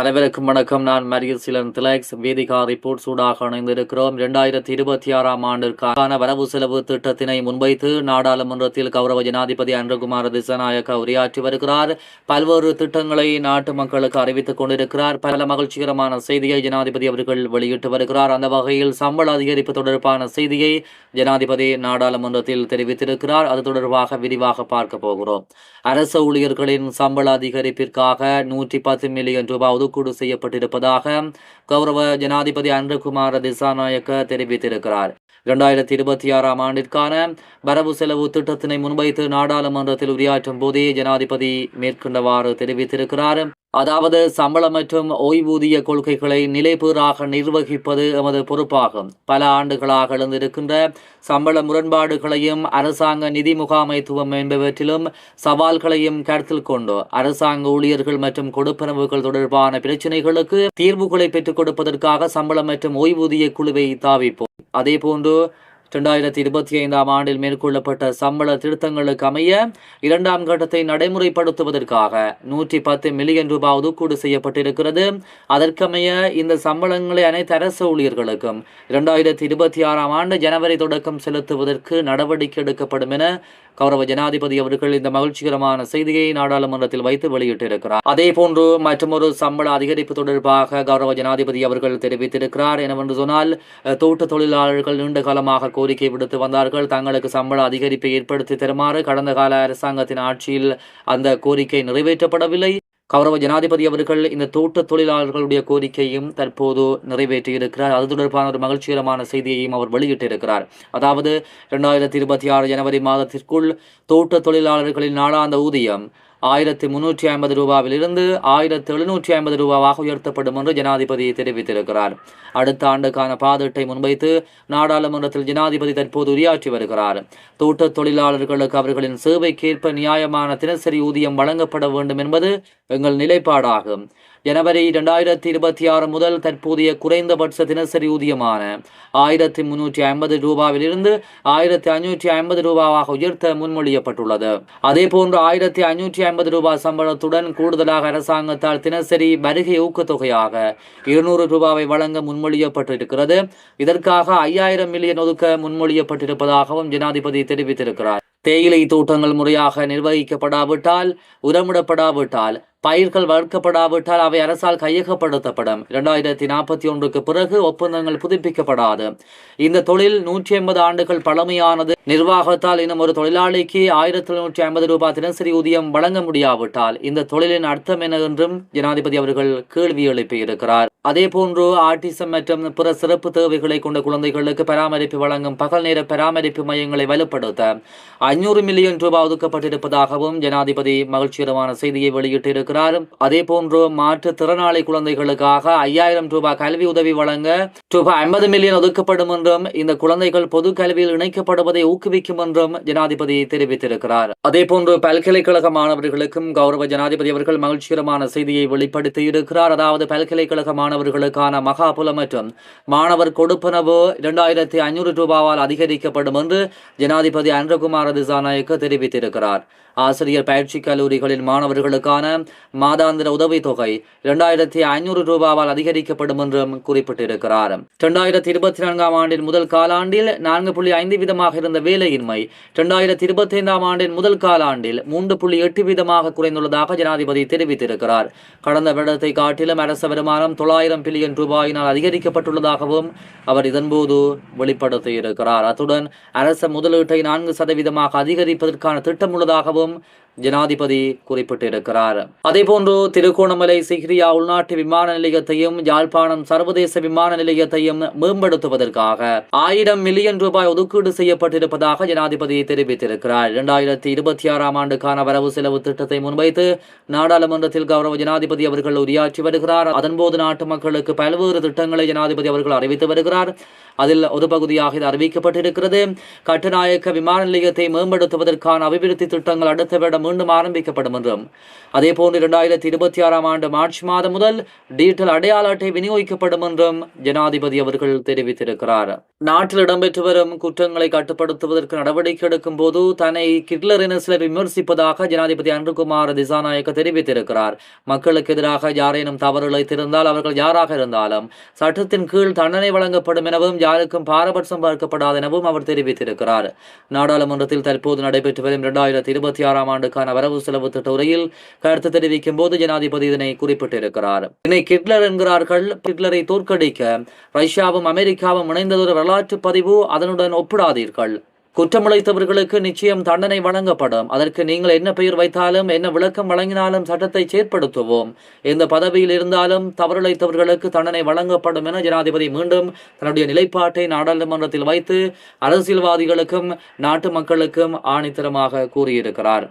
அனைவருக்கும் வணக்கம். நான் மரியல் சிலன் திலக்ஸ். வேதிகா ரிப்போர்ட் சூடாக இணைந்திருக்கிறோம் இரண்டாயிரத்தி இருபத்தி ஆறாம் ஆண்டிற்கான வரவு செலவு திட்டத்தினை முன்வைத்து நாடாளுமன்றத்தில் கௌரவ ஜனாதிபதி அன்றகுமார் திசநாயக்க உரையாற்றி வருகிறார். பல்வேறு திட்டங்களை நாட்டு மக்களுக்கு அறிவித்துக் கொண்டிருக்கிறார். பல மகிழ்ச்சிகரமான செய்தியை ஜனாதிபதி அவர்கள் வெளியிட்டு வருகிறார். அந்த வகையில் சம்பள அதிகரிப்பு தொடர்பான செய்தியை ஜனாதிபதி நாடாளுமன்றத்தில் தெரிவித்திருக்கிறார். அது தொடர்பாக விரிவாக பார்க்க போகிறோம். அரசு ஊழியர்களின் சம்பள அதிகரிப்பிற்காக நூற்றி பத்து மில்லியன் ரூபாய் ஒதுக்கீடு செய்யப்பட்டிருப்பதாக கௌரவ ஜனாதிபதி அன்றகுமார திசாநாயக்க தெரிவித்திருக்கிறார். இரண்டாயிரத்தி இருபத்தி ஆறாம் ஆண்டிற்கான வரவு செலவு திட்டத்தினை முன்வைத்து நாடாளுமன்றத்தில் உரையாற்றும் போதே ஜனாதிபதி மேற்கொண்டவாறு தெரிவித்திருக்கிறார். அதாவது சம்பளம் மற்றும் ஓய்வூதிய கொள்கைகளை நிலைபேறாக நிர்வகிப்பது எமது பொறுப்பாகும். பல ஆண்டுகளாக எழுந்திருக்கின்ற சம்பள முரண்பாடுகளையும் அரசாங்க நிதி முகாமைத்துவம் என்பவற்றிலும் சவால்களையும் கருத்தில் கொண்டு அரசாங்க ஊழியர்கள் மற்றும் கொடுப்பனவுகள் தொடர்பான பிரச்சினைகளுக்கு தீர்வுகளை பெற்றுக் கொடுப்பதற்காக சம்பளம் மற்றும் ஓய்வூதிய குழுவை தாவிப்போம். அதேபோன்று இரண்டாயிரத்தி இருபத்தி ஐந்தாம் ஆண்டில் மேற்கொள்ளப்பட்ட சம்பள திருத்தங்களுக்கு அமைய இரண்டாம் கட்டத்தை நடைமுறைப்படுத்துவதற்காக நூற்றி பத்து மில்லியன் ரூபாய் ஒதுக்கீடு செய்யப்பட்டிருக்கிறது. அதற்கமைய இந்த சம்பளங்களை அனைத்து அரசு ஊழியர்களுக்கும் இரண்டாயிரத்தி இருபத்தி ஆறாம் ஆண்டு ஜனவரி தொடக்கம் செலுத்துவதற்கு நடவடிக்கை எடுக்கப்படும் என கௌரவ ஜனாதிபதி அவர்கள் இந்த மகிழ்ச்சிகரமான செய்தியை நாடாளுமன்றத்தில் வைத்து வெளியிட்டிருக்கிறார். அதே போன்று மற்றொரு சம்பள அதிகரிப்பு தொடர்பாக கௌரவ ஜனாதிபதி அவர்கள் தெரிவித்திருக்கிறார் எனவென்று சொன்னால் தோட்ட தொழிலாளர்கள் நீண்ட காலமாக கோரிக்கை விடுத்து வந்தார்கள். தங்களுக்கு சம்பள அதிகரிப்பை ஏற்படுத்தி தருமாறு கடந்த கால அரசாங்கத்தின் ஆட்சியில் அந்த கோரிக்கை நிறைவேற்றப்படவில்லை. கௌரவ ஜனாதிபதி அவர்கள் இந்த தோட்ட தொழிலாளர்களுடைய கோரிக்கையும் தற்போது நிறைவேற்றியிருக்கிறார். அது தொடர்பான ஒரு மகிழ்ச்சிகரமான செய்தியையும் அவர் வெளியிட்டிருக்கிறார். அதாவது இரண்டாயிரத்தி இருபத்தி ஆறு ஜனவரி மாதத்திற்குள் தோட்ட தொழிலாளர்களின் நாளாந்த ஊதியம் ஆயிரத்தி முன்னூற்றி ஐம்பது ரூபாவிலிருந்து ஆயிரத்தி எழுநூற்றி ஐம்பது ரூபாவாக உயர்த்தப்படும் என்று ஜனாதிபதி தெரிவித்திருக்கிறார். அடுத்த ஆண்டுக்கான பாதீட்டை முன்வைத்து நாடாளுமன்றத்தில் ஜனாதிபதி தற்போது உரையாற்றி வருகிறார். தோட்ட தொழிலாளர்களுக்கு அவர்களின் சேவைக்கேற்ப நியாயமான தினசரி ஊதியம் வழங்கப்பட வேண்டும் என்பது எங்கள் நிலைப்பாடாகும். ஜனவரி இரண்டாயிரத்தி இருபத்தி ஆறு முதல் தற்போதைய குறைந்தபட்ச தினசரி ஊதியமான ஆயிரத்தி முன்னூற்றி ஐம்பது ரூபாவிலிருந்து ஆயிரத்தி ஐநூற்றி ஐம்பது ரூபாவாக உயர்த்த முன்மொழியப்பட்டுள்ளது. அதே போன்று ஆயிரத்தி ஐநூற்றி ஐம்பது ரூபாய் சம்பளத்துடன் கூடுதலாக அரசாங்கத்தால் தினசரி வருகை ஊக்கத்தொகையாக இருநூறு ரூபாவை வழங்க முன்மொழியப்பட்டிருக்கிறது. இதற்காக ஐயாயிரம் மில்லியன் ஒதுக்க முன்மொழியப்பட்டிருப்பதாகவும் ஜனாதிபதி தெரிவித்திருக்கிறார். தேயிலை தோட்டங்கள் முறையாக நிர்வகிக்கப்படாவிட்டால் உரமிடப்படாவிட்டால் பயிர்கள் வளர்க்கப்படாவிட்டால் அவை அரசால் கையகப்படுத்தப்படும். இரண்டாயிரத்தி நாற்பத்தி ஒன்றுக்கு பிறகு ஒப்பந்தங்கள் புதுப்பிக்கப்படாது. இந்த தொழில் நூற்றி ஐம்பது ஆண்டுகள் பழமையானது. நிர்வாகத்தால் இன்னும் ஒரு தொழிலாளிக்கு ஆயிரத்தி நூற்றி ஐம்பது ரூபாய் தினசரி ஊதியம் வழங்க முடியாவிட்டால் இந்த தொழிலின் அர்த்தம் என என்றும் ஜனாதிபதி அவர்கள் கேள்வி எழுப்பியிருக்கிறார். அதே போன்று ஆட்டிசம் மற்றும் பிற சிறப்பு தேவைகளை கொண்ட குழந்தைகளுக்கு பராமரிப்பு வழங்கும் பகல் நேர பராமரிப்பு மையங்களை வலுப்படுத்த ஐநூறு மில்லியன் ரூபாய் ஒதுக்கப்பட்டிருப்பதாகவும் ஜனாதிபதி மகிழ்ச்சிகரமான செய்தியை வெளியிட்டிருக்கிறார். அதே போன்று மாற்றுத்திறனாளி குழந்தைகளுக்காக ஐயாயிரம் ரூபாய் கல்வி உதவி வழங்க ரூபாய் ஐம்பது மில்லியன் ஒதுக்கப்படும் என்றும் இந்த குழந்தைகள் பொது கல்வியில் இணைக்கப்படுவதை ஊக்குவிக்கும் என்றும் ஜனாதிபதி தெரிவித்திருக்கிறார். அதே போன்று பல்கலைக்கழக மாணவர்களுக்கும் கௌரவ ஜனாதிபதி அவர்கள் மகிழ்ச்சிகரமான செய்தியை வெளிப்படுத்தி இருக்கிறார் அதாவது பல்கலைக்கழக மாணவர்களுக்கான மகாபுல மற்றும் மாணவர் கொடுப்பனவு இரண்டாயிரத்தி ஐநூறு ரூபாவால் அதிகரிக்கப்படும் என்று ஜனாதிபதி அன்றகுமார திசாநாயக்க தெரிவித்திருக்கிறார். ஆசிரியர் பயிற்சி கல்லூரிகளின் மாணவர்களுக்கான மாதாந்திர உதவித்தொகை இரண்டாயிரத்தி ஐநூறு ரூபாவால் அதிகரிக்கப்படும் என்றும் குறிப்பிட்டிருக்கிறார். இரண்டாயிரத்தி இருபத்தி நான்காம் ஆண்டின் முதல் காலாண்டில் நான்கு புள்ளி ஐந்து வீதமாக இருந்த வேலையின்மை இரண்டாயிரத்தி இருபத்தி ஐந்தாம் ஆண்டின் முதல் காலாண்டில் மூன்று புள்ளி எட்டு வீதமாக குறைந்துள்ளதாக ஜனாதிபதி தெரிவித்திருக்கிறார். கடந்த வருடத்தை காட்டிலும் அரசு வருமானம் தொள்ளாயிரம் பில்லியன் ரூபாயினால் அதிகரிக்கப்பட்டுள்ளதாகவும் அவர் இதன்போது வெளிப்படுத்தியிருக்கிறார். அத்துடன் அரச முதலீட்டை நான்கு சதவீதமாக அதிகரிப்பதற்கான திட்டம் உள்ளதாகவும் problem ஜனாதிபதி குறிப்பிட்டிருக்கிறார் அதேபோன்று திருகோணமலை சிகிரியா உள்நாட்டு விமான நிலையத்தையும் யாழ்ப்பாணம் சர்வதேச விமான நிலையத்தையும் மேம்படுத்துவதற்காக ஆயிரம் மில்லியன் ரூபாய் ஒதுக்கீடு செய்யப்பட்டிருப்பதாக ஜனாதிபதி தெரிவித்திருக்கிறார். இரண்டாயிரத்தி இருபத்தி ஆறாம் ஆண்டுக்கான வரவு செலவு திட்டத்தை முன்வைத்து நாடாளுமன்றத்தில் கௌரவ ஜனாதிபதி அவர்கள் உரையாற்றி வருகிறார். அதன்போது நாட்டு மக்களுக்கு பல்வேறு திட்டங்களை ஜனாதிபதி அவர்கள் அறிவித்து வருகிறார். அதில் ஒரு பகுதியாக இது அறிவிக்கப்பட்டிருக்கிறது. கட்டுநாயக்க விமான நிலையத்தை மேம்படுத்துவதற்கான அபிவிருத்தி திட்டங்கள் அடுத்த வருடம் மீண்டும் ஆரம்பிக்கப்படும் என்றும். அதேபோன்று இரண்டாயிரத்தி இருபத்தி ஆறாம் ஆண்டு மார்ச் மாதம் முதல் டிஜிட்டல் அடையாள அட்டை விநியோகிக்கப்படும் என்றும் ஜனாதிபதி அவர்கள் தெரிவித்திருக்கிறார். நாட்டில் இடம்பெற்று வரும் குற்றங்களை கட்டுப்படுத்துவதற்கு நடவடிக்கை எடுக்கும் போது தன்னை கிட்லர் என சிலர் விமர்சிப்பதாக ஜனாதிபதி அன்ருகுமார் திசாநாயக்க தெரிவித்திருக்கிறார். மக்களுக்கு எதிராக யாரேனும் தவறு இழைத்திருந்தால் அவர்கள் யாராக இருந்தாலும் சட்டத்தின் கீழ் தண்டனை வழங்கப்படும் எனவும் யாருக்கும் பாரபட்சம் பார்க்கப்படாது எனவும் அவர் தெரிவித்திருக்கிறார். நாடாளுமன்றத்தில் தற்போது நடைபெற்று வரும் இரண்டாயிரத்தி இருபத்தி ஆறாம் ஆண்டு ஆண்டுக்கான வரவு செலவு திட்ட உரையில் கருத்து தெரிவிக்கும் போது ஜனாதிபதி இதனை குறிப்பிட்டிருக்கிறார். இதனை கிட்லர் என்கிறார்கள். கிட்லரை தோற்கடிக்க ரஷ்யாவும் அமெரிக்காவும் இணைந்ததொரு வரலாற்று பதிவு அதனுடன் ஒப்பிடாதீர்கள். குற்றமுளைத்தவர்களுக்கு நிச்சயம் தண்டனை வழங்கப்படும். அதற்கு நீங்கள் என்ன பெயர் வைத்தாலும் என்ன விளக்கம் வழங்கினாலும் சட்டத்தை செயற்படுத்துவோம். எந்த பதவியில் இருந்தாலும் தவறுழைத்தவர்களுக்கு தண்டனை வழங்கப்படும் என ஜனாதிபதி மீண்டும் தன்னுடைய நிலைப்பாட்டை நாடாளுமன்றத்தில் வைத்து அரசியல்வாதிகளுக்கும் நாட்டு மக்களுக்கும் ஆணித்தரமாக கூறியிருக்கிறார்.